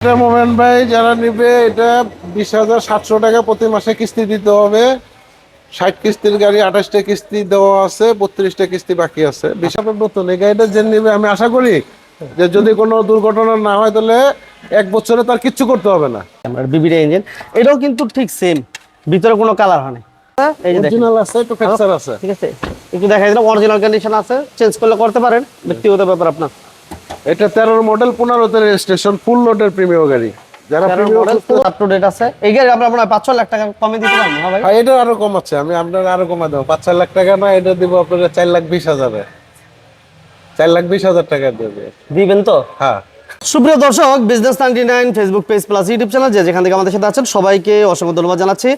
এটা মোমেন ভাই যারা নিবে এটা বিশ হাজার সাতশো টাকা প্রতি মাসে কিস্তি দিতে হবে। ষাট কিস্তির গাড়ি আঠাশটা কিস্তি দেওয়া আছে বত্রিশটা কিস্তি বাকি আছে। বিশ হাজার নতুন। এই গাড়িটা যে নিবে আমি আশা করি যে যদি কোনো দুর্ঘটনা না হয় তাহলে এক বছরে তার কিচ্ছু করতে হবে না। আমরা বিবিডি ইঞ্জিন এটাও কিন্তু ঠিক সেম ভিতরে কোনো কালার হয় না অরিজিনাল আছে একটু ফ্র্যাকচার আছে। ঠিক আছে? একটু দেখা দিলাম অরিজিনাল কন্ডিশন আছে চেঞ্জ করলে করতে পারেন ব্যক্তিগত ব্যাপার আপনার। এটা তেরোর মডেল পনেরোতে রেজিস্ট্রেশন ফুল লোডের প্রিমিয়াম গাড়ি। যারা আপ টু ডেট আছে। এই গাড়ি আমরা আপনার পাঁচ ছ লাখ টাকা কমে দিতে পারব হ্যাঁ ভাই? হ্যাঁ এটা আরও কম আছে। আমি আপনার আরও কমা দেবো। পাঁচ ছয় লাখ টাকা না এটা দিব আপনার চার লাখ বিশ হাজারে। চার লাখ বিশ হাজার টাকা দেবে। দিবেন তো? হ্যাঁ। সুপ্রিয় দর্শক business ninety nine Facebook page plus YouTube channel যে যেখান থেকে আমাদের সাথে আছেন সবাইকে অসংখ্য ধন্যবাদ জানাচ্ছি।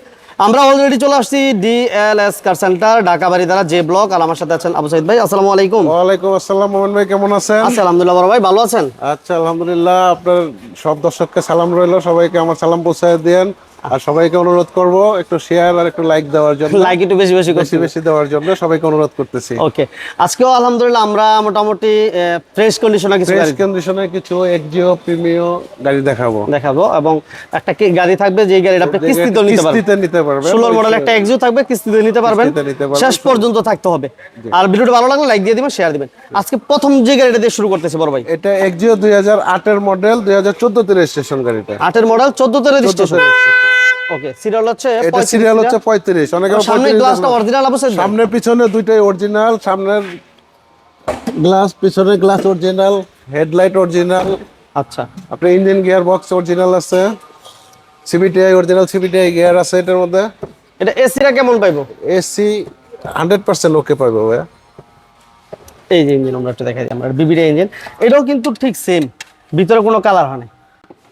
আমরা অলরেডি চলে আসছি ডিএলএস কার সেন্টার ঢাকা বাড়ি দ্বারা যে ব্লক। আর আমার সাথে আছেন আবু সাইদ ভাই আসসালামু আলাইকুম। ওয়ালাইকুম আসসালাম মোহন ভাই কেমন আছেন? আচ্ছা আলহামদুলিল্লাহ বড় ভাই ভালো আছেন? আচ্ছা আলহামদুলিল্লাহ আপনার সব দর্শককে সালাম রইল সবাইকে আমার সালাম পৌঁছায় দেন আর সবাইকে অনুরোধ করব একটু শেয়ার আর একটু লাইক দেওয়ার জন্য। লাইক একটু বেশি বেশি বেশি বেশি দেওয়ার জন্য সবাইকে অনুরোধ করতেছি। ওকে আজকেও আলহামদুলিল্লাহ আমরা মোটামুটি ফ্রেশ কন্ডিশনে কিছু ফ্রেশ কন্ডিশনে কিছু এক্সিও প্রিমিও গাড়ি দেখাবো। দেখাবো এবং একটা কি গাড়ি থাকবে যে গাড়িটা আপনি কিস্তিতে নিতে পারবেন। কিস্তিতে নিতে পারবেন ষোলোর মডেল একটা এক্সিও থাকবে কিস্তিতে নিতে পারবেন। নিতে পারবেন। শেষ পর্যন্ত থাকতে হবে। আর ভিডিওটা ভালো লাগলে লাইক দিয়ে দিবেন শেয়ার দিবেন। আজকে প্রথম যে গাড়িটা দিয়ে শুরু করতেছি বড় ভাই। এটা এক্সিও দুই হাজার আটের মডেল দুই হাজার চোদ্দতে রেজিস্ট্রেশন গাড়িটা। আটের মডেল চোদ্দতে রেজিস্ট্রেশন 14 registration। ওকে সিরিয়াল হচ্ছে এটা সিরিয়াল হচ্ছে পঁয়ত্রিশ অনেকে সামনে গ্লাসটা অরিজিনাল অবশ্যই সামনে পিছনে দুইটাই অরিজিনাল সামনের গ্লাস পিছনে গ্লাস অরিজিনাল হেডলাইট অরিজিনাল আচ্ছা। আপনার ইঞ্জিন গিয়ার বক্স অরিজিনাল আছে সিবিটিআই অরিজিনাল সিবিটিআই গিয়ার আছে এটার মধ্যে। এটা এসিটা কেমন পাইবো? এসি ওকে পাইবো ভাইয়া। এই যে ইঞ্জিন আমরা একটু দেখাই দিই আমরা বিবিডি ইঞ্জিন এটাও কিন্তু ঠিক সেম ভিতরে কোনো কালার হয় না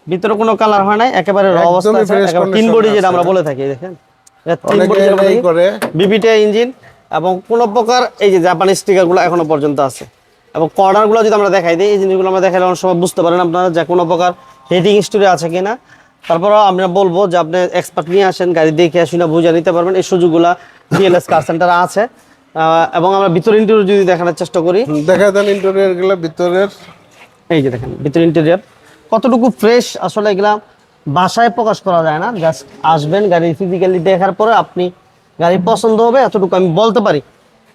ভিতরে কোনো কালার হয় না একেবারে র অবস্থা আছে একেবারে তিন বডি যেটা আমরা বলে থাকি দেখেন? এটা তিন বডি যেটা করে। বিবিটিআই ইঞ্জিন এবং কোনো প্রকার এই যে জাপানি স্টিকারগুলো এখনও পর্যন্ত আছে। এবং কর্নারগুলো যদি আমরা দেখাই দিই এই জিনিসগুলো আমরা দেখাইলে অনেক সময় বুঝতে পারেন আপনারা যে কোনো প্রকার হেডিং স্টোরি আছে কিনা। তারপর আমরা বলব যে আপনি এক্সপার্ট নিয়ে আসেন গাড়ি দেখে আসুন না বুঝে নিতে পারবেন। এই সুযোগগুলো ডিএলএস কার সেন্টার আছে। এবং আমরা ভিতর ইন্টারভিউ যদি দেখানোর চেষ্টা করি দেখা দেন ইন্টেরিয়রগুলো ভিতরের। এই যে দেখেন ভিতর ইন্টেরিয়ার কতটুকু ফ্রেশ আসলে এগুলা বাসায় প্রকাশ করা যায় না? জাস্ট আসবেন গাড়ি ফিজিক্যালি দেখার পরে আপনি গাড়ি পছন্দ হবে এতটুকু আমি বলতে পারি।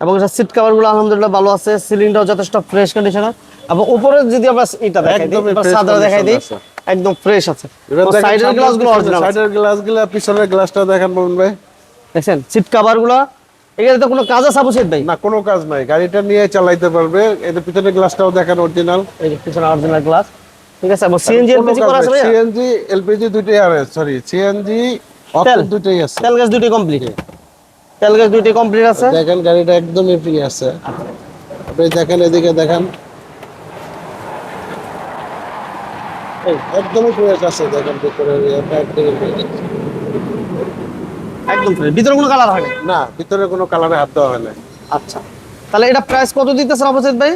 এবং এটা সিট কাভারগুলো আলহামদুলিল্লাহ ভালো আছে সিলিংটাও যথেষ্ট ফ্রেশ কন্ডিশনে এবং উপরে যদি আমরা এটা দেখাই দিই সাদা দেখাই দিই একদম ফ্রেশ আছে। সাইডের গ্লাসগুলো অরিজিনাল সাইডের গ্লাসগুলা পিছনের গ্লাসটা দেখেন বলুন ভাই। দেখছেন? সিট কাভারগুলো এখানে তো কোনো কাজ আছে আবু সাইদ ভাই? না কোনো কাজ নাই। গাড়িটা নিয়ে চালাইতে পারবে। এদের পিছনের গ্লাসটাও দেখেন অরিজিনাল এই যে পিছনে অরিজিনাল গ্লাস ঠিক আছে এবং সিএনজি এলপিজি করা আছে সিএনজি এলপিজি দুইটাই আছে সরি সিএনজি তেল। দুইটাই আছে। তেল গ্যাস দুটি কমপ্লিট তেল গ্যাস দুটি কমপ্লিট আছে? দেখেন গাড়িটা একদমই ফ্রি আছে। আপনি দেখেন এদিকে দেখেন। একদমই ফ্রেশ আছে দেখেন ভিতরে একদমই fresh। একদম ফ্রেশ ভিতরে কোনো কালার হয় না ভিতরে কোনো কালারে হাত দেওয়া হয় না আচ্ছা। তাহলে এটা প্রাইস কত দিতেছেন অপোজিট ভাই?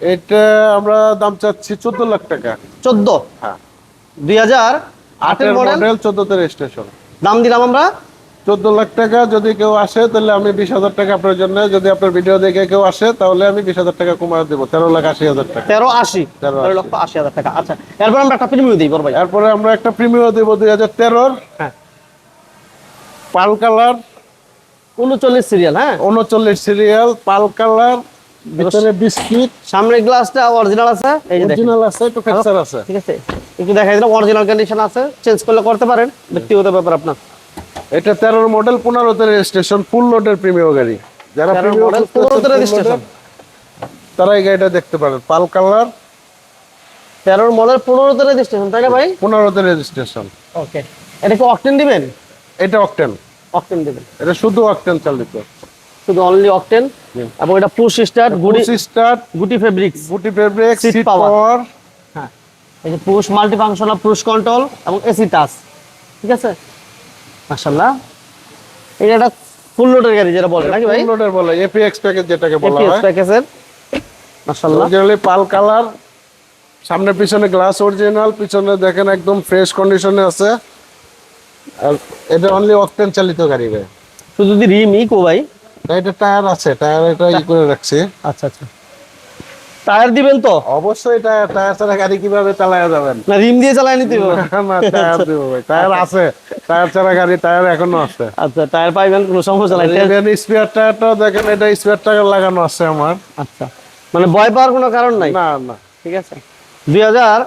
এটা আমরা দাম চাচ্ছি চোদ্দ লাখ টাকা। চোদ্দ? হ্যাঁ। দুই হাজার আটের মডেল মডেল চোদ্দতে রেজিস্ট্রেশন দাম দিলাম আমরা? চোদ্দ লাখ টাকা যদি কেউ আসে তাহলে আমি বিশ হাজার টাকা আপনার জন্য। যদি আপনার ভিডিও দেখে কেউ আসে তাহলে আমি বিশ হাজার টাকা কমায় দেবো। তেরো লাখ আশি হাজার টাকা। তেরো আশি? তেরো লক্ষ আশি হাজার টাকা। আচ্ছা এরপর আমরা একটা প্রিমিয়াম দিই ভাই। তারপরে আমরা একটা প্রিমিয়াম দেবো দুই হাজার তেরোর। হ্যাঁ। পাল কালার। উনচল্লিশ সিরিয়াল হ্যাঁ? উনচল্লিশ সিরিয়াল পাল কালার। ভিতরে বিস্কিট সামনের গ্লাসটা অরিজিনাল আছে। এই যে অরিজিনাল আছে একটু ফ্র্যাকচার আছে। ঠিক আছে। একটু দেখাই দিলাম অরিজিনাল কন্ডিশন আছে। চেঞ্জ করলে করতে পারেন। ব্যক্তিগত ব্যাপার আপনার। এটা তেরোর মডেল পনেরোতে রেজিস্ট্রেশন ফুল লোডের প্রিমিয়াম গাড়ি। যারা 13 model, 15 তে registration। তারা এই গাড়িটা দেখতে পারেন। Pearl colour. তেরোর মডেল পনেরোতে রেজিস্ট্রেশন তাই না ভাই? পনেরোতে রেজিস্ট্রেশন ওকে এটা কি অকটেন দিবেন? এটা অকটেন অকটেন দিবেন। এটা শুধু অকটেন চালিত। শুধু অনলি অকটেন এবং এটা পুশ স্টার্ট গুডি স্টার্ট গুটি ফেব্রিক্স বুটি ফেব্রিক সিট পাওয়ার হ্যাঁ। এই যে push multi functional push control এবং এসি টাচ ঠিক আছে? মাশাআল্লাহ। এটা একটা ফুল লোডের গাড়ি যেটা বলে নাকি ভাই? ফুল লোডের বলে এপিএক্স প্যাকেজ যেটাকে বলা হয়। প্যাকেজের মাশাআল্লাহ। অরিজিনালি পাল কালার সামনে পিছনে গ্লাস অরিজিনাল পিছনে দেখেন একদম ফ্রেশ কন্ডিশনে আছে। আর এটা অনলি অকটেন চালিত গাড়ি ভাই। শুধু যদি রিম ই কো ভাই এটা টায়ার আছে টায়ার এটা ই করে রাখছি। আচ্ছা আচ্ছা। টায়ার দিবেন তো? অবশ্যই টায়ার টায়ার ছাড়া গাড়ি কীভাবে চালায়া যাবেন? না রিম দিয়ে চালায় নিতে হবে। না টায়ার দিব ভাই টায়ার আছে। টায়ার ছাড়া গাড়ি টায়ার এখনও আছে। আচ্ছা টায়ার পাইবেন কোনো সমস্যা নাই। স্পেয়ার টায়ারটাও দেখেন এটা স্পেয়ার টায়ার লাগানো আছে আমার। আচ্ছা। মানে ভয় পাওয়ার কোনো কারণ নাই? না না। ঠিক আছে। দুই হাজার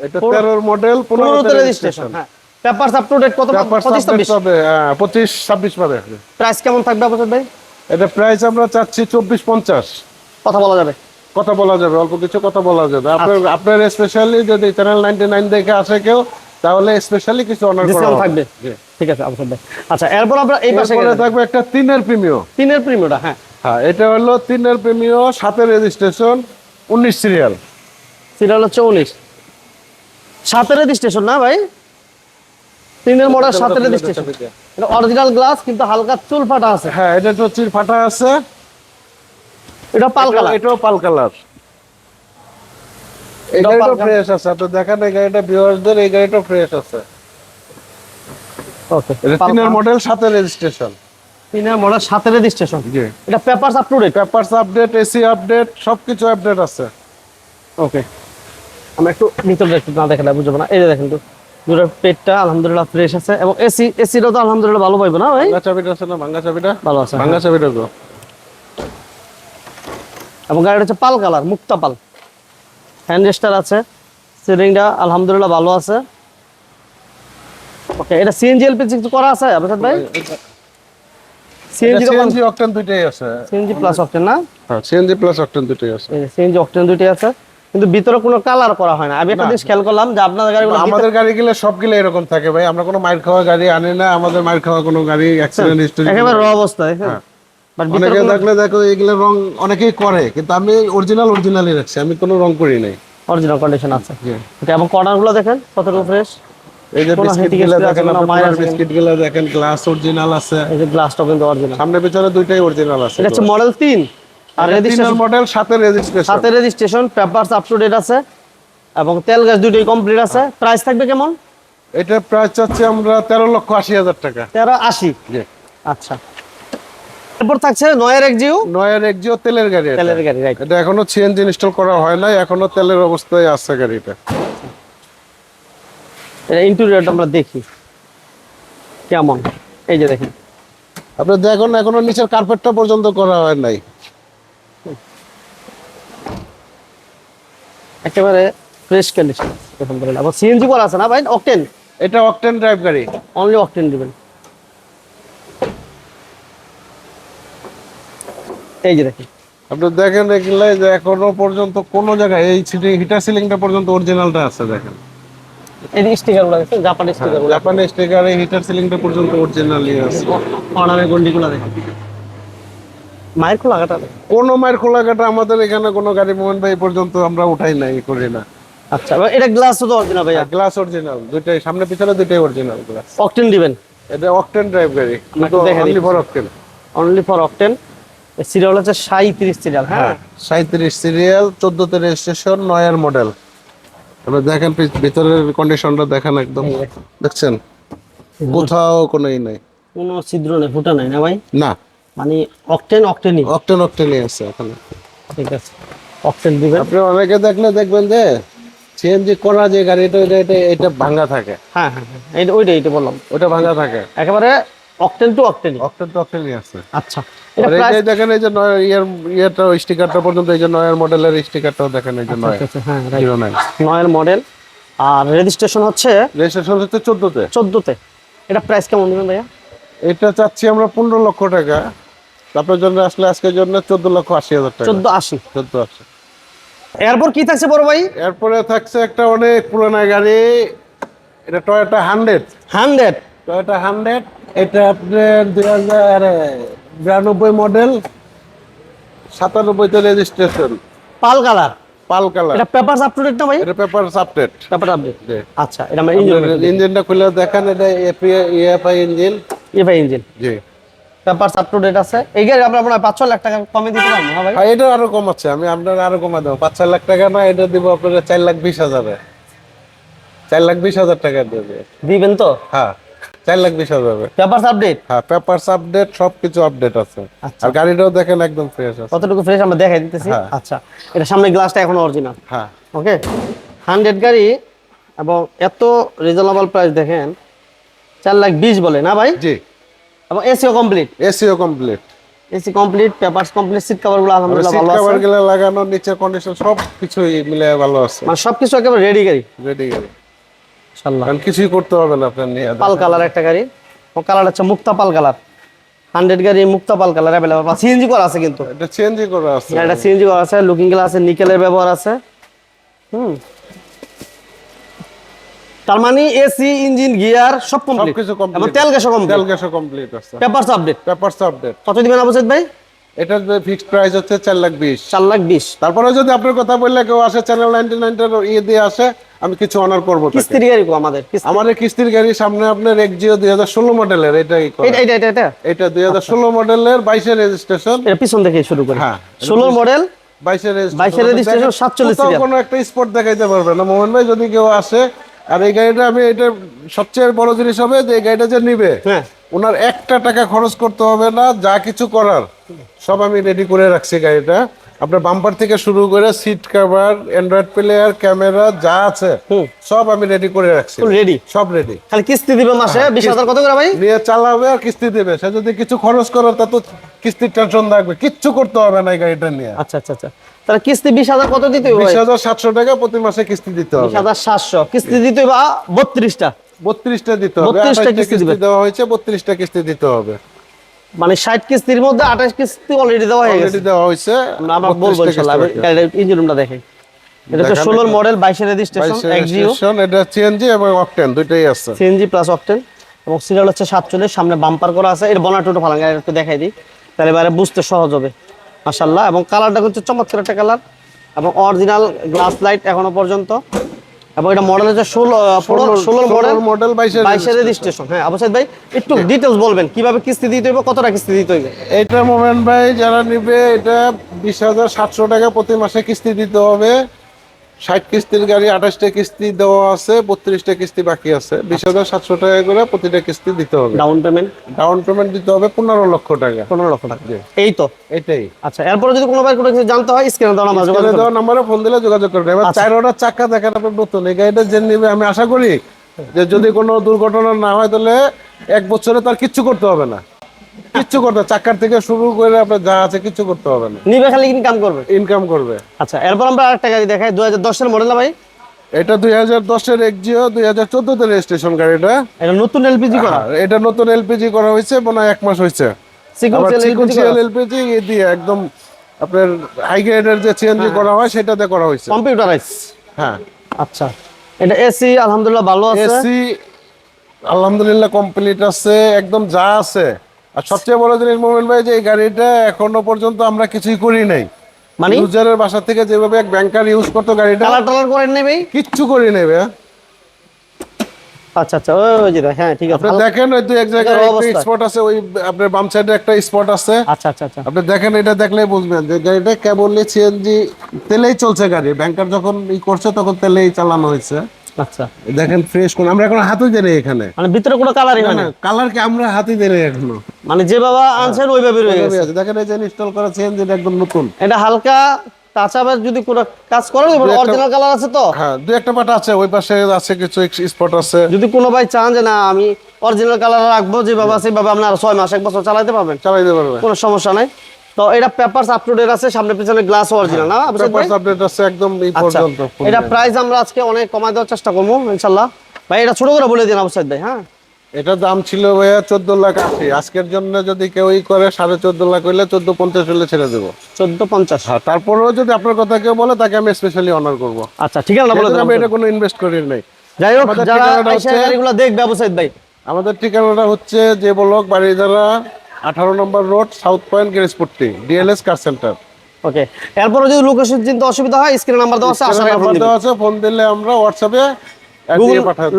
এটা তেরোর মডেল পনেরোতে পনেরো রেজিস্ট্রেশন হ্যাঁ। পেপারস আপ টু ডেট কত পঁচিশ ছাব্বিশ? হ্যাঁ, পঁচিশ ছাব্বিশ পাবে। প্রাইস কেমন থাকবে আপনাদের ভাই? এটা প্রাইস আমরা চাচ্ছি চব্বিশ পঞ্চাশ। কথা বলা যাবে। কথা বলা যাবে অল্প কিছু কথা বলা যাবে। আপনার আচ্ছা। আপনার স্পেশালি যদি চ্যানেল নাইনটি নাইন দেখে আসে কেউ তাহলে স্পেশালি কিছু অনার করা থাকবে। ঠিক আছে আপনাদের ভাই আচ্ছা এরপর আমরা এই পাশে থাকবে একটা তিনের প্রিমিয় তিনের প্রিমিয়টা হ্যাঁ। হ্যাঁ এটা হলো তিনের প্রিমিয় সাতের রেজিস্ট্রেশন উনিশ সিরিয়াল সিরিয়াল হচ্ছে উনিশ। সাতের রেজিস্ট্রেশন না ভাই? তিনের মডেল সাতের রেজিস্ট্রেশন এটা অরিজিনাল গ্লাস কিন্তু হালকা চুল ফাটা আছে। হ্যাঁ এটা তো চির ফাটা আছে। এটা পাল কালার এটাও পাল কালার এই এটাও গাড়িটা ফ্রেশ আছে। আপনি দেখেন এই গাড়িটা ভিউয়ারদের এই গাড়িটা ফ্রেশ আছে। ওকে এটা তিনের মডেল সাথে রেজিস্ট্রেশন তিনের মডেল সাতের রেজিস্ট্রেশন জি। এটা papers up to date papers update AC update সবকিছু আপডেট আছে। ওকে আমরা একটু ভিতরে একটু না দেখালে বুঝব না। এই দেখেন তো। দুটোর পেটটা আলহামদুলিল্লাহ ফ্রেশ আছে এবং এসি এসিটাও তো আলহামদুলিল্লাহ ভালো পাইবো না ভাই? চাবিটা আছে না? ভাঙ্গা চাবিটা? ভালো আছে। ভাঙ্গা চাবিটা গো। এবং গাড়িটা হচ্ছে পাল কালার মুক্তা পাল। হ্যান্ড রেস্টার আছে সিলিংটা আলহামদুলিল্লাহ ভালো আছে। ওকে এটা সিএনজি এলপি কিছু করা আছে আপনার ভাই? সিএনজি সিএনজি অকটেন দুইটাই আছে। সিএনজি প্লাস অকটেন না? হ্যাঁ সিএনজি প্লাস অকটেন দুইটাই আছে। সিএনজি অকটেন দুইটাই আছে। কিন্তু ভিতরে কোনো কালার করা হয় না। আমি একটা জিনিস খেয়াল করলাম যে আপনাদের গাড়িগুলো আমাদের গাড়ি গেলে সবগুলো এরকম থাকে ভাই। আমরা কোনো মাইর খাওয়া গাড়ি আনি না আমাদের মাইর খাওয়া কোনো গাড়ি অ্যাক্সিডেন্ট হিস্টরি একেবারে র অবস্থা হ্যাঁ। অনেকে দেখলে দেখো এগুলো রং অনেকেই করে কিন্তু আমি অরিজিনাল অরিজিনালই রাখছি। আমি কোনো রং করি নাই। অরিজিনাল কন্ডিশন আছে। ওকে এবং কর্নারগুলো দেখেন কতটুকু ফ্রেশ এই যে কোনো বিস্কিটগুলো দেখেন আপনার minor বিস্কিটগুলো দেখেন গ্লাস অরিজিনাল আছে। এই যে গ্লাসটা কিন্তু অরিজিনাল সামনে পিছনে দুইটাই অরিজিনাল আছে এটা হচ্ছে মডেল তিন? আর রেজিস্ট্রেশন মডেল সাথে রেজিস্ট্রেশন সাথে registration papers up to date আছে এবং তেল গ্যাস দুটোই কমপ্লিট আছে। প্রাইস থাকবে কেমন? এটা প্রাইস চাচ্ছি আমরা তেরো লক্ষ আশি হাজার টাকা। তেরো আশি? আচ্ছা। এরপর থাকছে নয়ের নয়ের তেলের গাড়ি তেলের গাড়ি রাইট এটা এখনও সিএনজি ইনস্টল করা হয় নাই এখনও তেলের অবস্থায় আছে গাড়িটা। এটা ইন্টেরিয়রটা আমরা দেখি। কেমন? এই যে দেখেন। আপনি দেখুন এখনও নিচের কার্পেটটা পর্যন্ত করা হয় নাই। একেবারে ফ্রেশ কন্ডিশন আলহামদুলিল্লাহ আবার সিএনজি করা আছে না ভাই? অকটেন এটা অকটেন ড্রাইভ গাড়ি। অনলি অকটেন দিবেন। এই যে দেখেন। আপনি দেখেন এগুলো যে এখনও পর্যন্ত কোনো জায়গায় এই সিটিং হিটার সিলিংটা পর্যন্ত অরিজিনালটা আছে দেখেন। এই স্টিকারগুলো দেখেন জাপানি স্টিকারগুলো। জাপানি স্টিকার এই হিটার সিলিংটা পর্যন্ত অরিজিনালি আছে। কর্নারের গন্ডিগুলো দেখেন। মায়ের খোলা কাটা কোনো মায়ের খোলা কাটা আমাদের এখানে কোনো গাড়ি মোহন ভাই পর্যন্ত আমরা উঠাই নাই করি না। আচ্ছা এটা গ্লাস তো অরিজিনাল ভাইয়া। গ্লাস অরিজিনাল দুইটাই সামনে পিছনে দুইটাই অরিজিনাল গ্লাস অকটেন দিবেন? এটা অকটেন ড্রাইভ গাড়ি only for octane only for octane serial হচ্ছে সাঁত্রিশ সিরিয়াল হ্যাঁ? সাঁত্রিশ সিরিয়াল চোদ্দতে রেজিস্ট্রেশন নয়ের মডেল এবার দেখেন ভিতরের কন্ডিশনটা দেখেন একদম। দেখছেন? কোথাও কোনো ই নাই। কোনো ছিদ্র নেই ফুটা নাই না ভাই? না। মানে অকটেন অকটেনই অকটেন অকটেনই আছে এখানে ঠিক আছে। অকটেন দিবেন। আপনি অনেকে দেখলে দেখবেন যে সিএনজি করা যে গাড়িটা এটা এটা এটা ভাঙা থাকে। হ্যাঁ হ্যাঁ হ্যাঁ ওইটা এইটা বললাম। ওটা ভাঙা থাকে। একেবারে অকটেন টু অকটেনই অকটেন অকটেনই আছে। আচ্ছা। এই দেখেন এই যে নয় ইয়ার ইয়েটা স্টিকারটা পর্যন্ত এই যে নয়ের মডেলের স্টিকারটাও দেখেন এই যে নয়। হ্যাঁ রাইট জিরো নাইন নয়ের মডেল আর রেজিস্ট্রেশন হচ্ছে রেজিস্ট্রেশন হচ্ছে চোদ্দতে। চোদ্দোতে। এটা প্রাইস কেমন দিবেন ভাইয়া? এটা চাচ্ছি আমরা পনেরো লক্ষ টাকা। আপনার জন্য আসলে আজকের জন্য চোদ্দ লক্ষ আশি হাজার টাকা। চোদ্দ আশি। চোদ্দ আশি। এরপর কি থাকছে বড় ভাই? এরপরে থাকছে একটা অনেক পুরোনো গাড়ি। এটা Toyota hundred hundred. Toyota hundred এটা আপনার দুই হাজার বিরানব্বই model সাতানব্বইতে registration pearl colour. Pearl colour. এটা পেপারস আপ টু ডেট না ভাই? এটা পেপার আপডেট পেপার আপডেট আচ্ছা এটা ইঞ্জিন ইঞ্জিনটা খুলে দেখেন এটা ইএফআই ইঞ্জিন ইভাই ইঞ্জিন জি। পেপারস আপ টু ডেট আছে। এই গাড়ি আমরা আপনার পাঁচ ছ লাখ টাকা কমে দিতে পারব হ্যাঁ ভাই? এটা আরও কম আছে। আমি আপনার আরও কমা দেবো। পাঁচ ছয় লাখ টাকা না এটা দিব আপনার চার লাখ বিশ হাজারে। চার লাখ বিশ হাজার টাকা দেবে। দিবেন তো? হ্যাঁ চার লাখ বিশ হাজার। পেপারস আপডেট হ্যাঁ পেপারস আপডেট সবকিছু আপডেট আছে। আচ্ছা। আর গাড়িটাও দেখেন একদম ফ্রেশ আছে। কতটুকু ফ্রেশ আমরা দেখাই দিতেছি? হ্যাঁ। আচ্ছা এটা সামনে গ্লাসটা এখনও অরিজিনাল হ্যাঁ। ওকে হান্ড্রেড গাড়ি এবং এত রিজনেবল প্রাইস দেখেন চার লাখ বিশ বলে না ভাই? জি। এবং এসিও complete SEO complete AC complete papers complete seat কভারগুলো আলহামদুলিল্লাহ ভালো আছে। কভারগুলো লাগানো নিচের কন্ডিশন সব কিছুই মিলে ভালো আছে। মানে সবকিছু একেবারে রেডি গাড়ি। রেডি গাড়ি। ইনশাল্লাহ কারণ কিছুই করতে হবে না আপনার নিয়ে। পাল কালার একটা গাড়ি। ও কালার হচ্ছে মুক্তা পাল কালার হান্ড্রেড গাড়ি মুক্তা পাল কালার অ্যাভেলেবল সিএনজি করা আছে কিন্তু। এটা চেঞ্জই করা আছে। এটা সিএনজি করা আছে। লুকিং গ্লাস আছে নিকেলের ব্যবহার আছে। হুম। তার মানে এসি ইঞ্জিন গিয়ার সব কমপ্লিট সবকিছু এবং কমপ্লিট তেল গ্যাসও তেল কমপ্লিট গ্যাসও কমপ্লিট আছে। পেপারস আপডেট পেপারস আপডেট কত দিবেন অবশ্যই ভাই? এটার ফিক্সড প্রাইস হচ্ছে চার লাখ বিশ। চার লাখ বিশ। তারপরে যদি আপনার কথা বললে কেউ আসে চ্যানেল নাইনটি নাইনটার ইয়ে দিয়ে আসে আমি কিছু অনার করব কিস্তির গাড়ি আমাদের আমার কিস্তির গাড়ি সামনে আপনার এক্সিও দুই হাজার ষোলো মডেলের। এটা এটা এটা এটা? এটা দুই হাজার ষোলো মডেলের বাইশের রেজিস্ট্রেশন এটা পিছন থেকে শুরু করি। হ্যাঁ। ষোলোর মডেল বাইশের 22 47 serial। কোনো একটা স্পট দেখাইতে পারবে না। মোহন ভাই যদি কেউ আসে আর এই গাড়িটা আমি এটা সবচেয়ে বড় জিনিস হবে যে এই গাড়িটা যে নিবে হ্যাঁ। ওনার একটা টাকা খরচ করতে হবে না যা কিছু করার সব আমি রেডি করে রাখছি গাড়িটা। আপনার বাম্পার থেকে শুরু করে seat cover android player camera যা আছে। সব আমি রেডি করে রাখছি। রেডি সব রেডি খালি কিস্তি দিবে মাসে? বিশ হাজার কত করে ভাই? নিয়ে চালাবে আর কিস্তি দেবে। সে যদি কিছু খরচ করার তা তো কিস্তির টেনশন থাকবে। কিচ্ছু করতে হবে না এই গাড়িটা নিয়ে। আচ্ছা আচ্ছা আচ্ছা। তাহলে কিস্তি বিশ হাজার কত দিতে হবে? বিশ হাজার সাতশো টাকা প্রতি মাসে কিস্তি দিতে হবে। বিশ হাজার সাতশো। কিস্তি দিতে হবে বত্রিশটা। বত্রিশটা দিতে হবে। 32টা আঠাশটা কিস্তি দেওয়া হয়েছে বত্রিশটা কিস্তি দিতে হবে। মানে ষাট কিস্তির মধ্যে আঠাশ কিস্তি অলরেডি দেওয়া হয়ে গেছে। দেওয়া হয়েছে। আমরা বলব ইনশাল্লাহ। ইঞ্জিন রুমটা দেখে এটা তো ষোলোর মডেল বাইশের রেজিস্ট্রেশন 22 এক্সিও এটা সিএনজি এবং অকটেন দুইটাই আছে। সিএনজি প্লাস অকটেন এবং সিরিয়াল হচ্ছে সাতচল্লিশ সামনে বাম্পার করা আছে। এর বনাটুটো ফালান গাড়ি একটু দেখাই দিই। তাহলে এবারে বুঝতে সহজ হবে। মাশাল্লাহ এবং কালারটা হচ্ছে চমৎকার একটা কালার এবং অরিজিনাল গ্লাস লাইট এখনও পর্যন্ত এবং এটা মডেল হচ্ছে ষোলো ষোলোর মডেল মডেল বাইশের বাইশের রেজিস্ট্রেশন হ্যাঁ অবশ্যই ভাই একটু ডিটেলস বলবেন কীভাবে কিস্তি দিতে হইবে কতটা কিস্তি দিতে হইবে? এটা মোমেন ভাই যারা নিবে এটা বিশ হাজার সাতশো টাকা প্রতি মাসে কিস্তি দিতে হবে। ষাট কিস্তির গাড়ি আঠাশটা কিস্তি দেওয়া আছে বত্রিশটা কিস্তি বাকি আছে। বিশ হাজার সাতশো টাকা করে প্রতিটা কিস্তি দিতে হবে। ডাউন পেমেন্ট ডাউন পেমেন্ট দিতে হবে পনেরো লক্ষ টাকা। পনেরো লক্ষ টাকা। এই তো? এটাই। আচ্ছা এরপরে যদি কোনো ভাই কোনো কিছু জানতে হয় স্ক্রিনে দেওয়া নাম্বার স্ক্রিনে দেওয়া নাম্বারে ফোন দিলে যোগাযোগ করবেন। এবার চার ওটার চাকা দেখেন আপনার নতুন। এই গাড়িটা যে নিবে আমি আশা করি যে যদি কোনো দুর্ঘটনা না হয় তাহলে এক বছরে তার কিচ্ছু করতে হবে না। কিচ্ছু করতে চাকার থেকে শুরু করে আপনার যা আছে কিচ্ছু করতে হবে না। নিবে খালি ইনকাম করবে? ইনকাম করবে। আচ্ছা এরপর আমরা আরেকটা গাড়ি দেখাই। দু হাজার মডেল ভাই? এটা দুই হাজার দশের এক্সিও দুই হাজার চোদ্দতে রেজিস্ট্রেশন গাড়িটা এটা। নতুন এলপিজি করা? এটা নতুন এলপিজি করা হয়েছে মনে হয় এক মাস হয়েছে। সিকুয়েন্সিয়াল এলপিজি সিকুয়েন্সিয়াল এলপিজি দিয়ে একদম আপনার হাই গ্রেডের যে সিএনজি করা হয় সেটাতে করা হয়েছে। কম্পিউটারাইজ হ্যাঁ। আচ্ছা। এটা এসি আলহামদুলিল্লাহ ভালো আছে। এসি আলহামদুলিল্লাহ কমপ্লিট আছে। একদম যা আছে আর সবচেয়ে বড় জিনিস মোমেন ভাই যে এই গাড়িটা এখনও পর্যন্ত আমরা কিছুই করি নাই। মানে? ইউজারের বাসা থেকে যেভাবে এক ব্যাংকার ইউজ করতো গাড়িটা কালার টালার করেন নেবে কিচ্ছু করি নেবে আচ্ছা আচ্ছা ওই যে হ্যাঁ ঠিক আছে আপনি দেখেন ওই দুই এক জায়গায় একটা স্পট আছে ওই আপনার বাম সাইডে একটা স্পট আছে। আচ্ছা আচ্ছা আচ্ছা। আপনি দেখেন এটা দেখলেই বুঝবেন যে গাড়িটা কেবলই সিএনজি তেলেই চলছে গাড়ি। ব্যাংকার যখন ই করছে তখন তেলেই চালানো হয়েছে। আচ্ছা। দেখেন ফ্রেশ কোন আমরা এখন হাতই দেই নাই এখানে। মানে ভিতরে কোনো কালারই হয় না কালার কি আমরা হাতই দেই নাই এখনও? মানে যে বাবা আনছেন ওইভাবে রয়ে গেছে। দেখেন এই যে ইনস্টল করা সিএনজি একদম নতুন। এটা হালকা টাচ আপের যদি কোনো কাজ করে অরিজিনাল কালার আছে তো? হ্যাঁ দুই একটা পাটা আছে ওই পাশে আছে কিছু স্পট আছে। যদি কোনো ভাই চান যে না আমি অরিজিনাল কালার রাখব যেভাবে আছে সেভাবে আপনার ছয় মাস এক বছর চালাতে পারবেন? চালাইতে পারবে কোনো সমস্যা নাই। তো এটা পেপারস আছে সামনে পিছনে গ্লাস অরিজিনাল না? পেপারস আপডেট আছে একদম এই আচ্ছা পর্যন্ত এটা প্রাইস আমরা আজকে অনেক কমায় দেওয়ার চেষ্টা করব ইনশাল্লাহ। ভাই এটা ছোট করে বলে দিন ভাই হ্যাঁ? এটা দাম ছিল ভাইয়া চোদ্দ লাখ আশি। আজকের জন্য যদি কেউ ই করে সাড়ে চোদ্দ লাখ হইলে চোদ্দ পঞ্চাশ হলে ছেড়ে দেবো। চোদ্দ পঞ্চাশ। হ্যাঁ তারপরেও যদি আপনার কথা কেউ বলে তাকে আমি স্পেশালি অনার করব। আচ্ছা ঠিক আছে বলে আমি এটা কোনো ইনভেস্ট করি নাই। যাই হোক আমাদের যারা ঠিকানাটা হচ্ছে- গাড়িগুলো দেখবে আবসাদ ভাই। আমাদের ঠিকানাটা হচ্ছে যে ব্লক বাড়িধারা আঠারো নম্বর রোড সাউথ পয়েন্ট গ্যারেজপট্টি ডিএলএস কার সেন্টার ওকে এরপরে যদি লোকেশন চিন্তা অসুবিধা হয় স্ক্রিন নাম্বার দেওয়া আছে আশা রাখা নাম্বার দেওয়া আছে ফোন দিলে আমরা হোয়াটসঅ্যাপে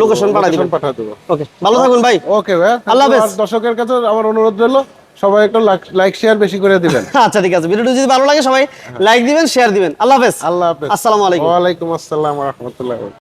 location পাঠায় দেবো। ওকে ভালো থাকুন ভাই। ওকে ভাই আল্লাহ হাফেজ। দর্শকের কাছে আমার অনুরোধ রইল সবাই একটু লাইক শেয়ার বেশি করে দিবেন। আচ্ছা ঠিক আছে। ভিডিওটি যদি ভালো লাগে সবাই লাইক দিবেন শেয়ার দিবেন। আল্লাহ হাফেজ। আল্লাহ হাফেজ। আসসালামু আলাইকুম। ওয়া আলাইকুম আসসালাম রহমতুল্লাহ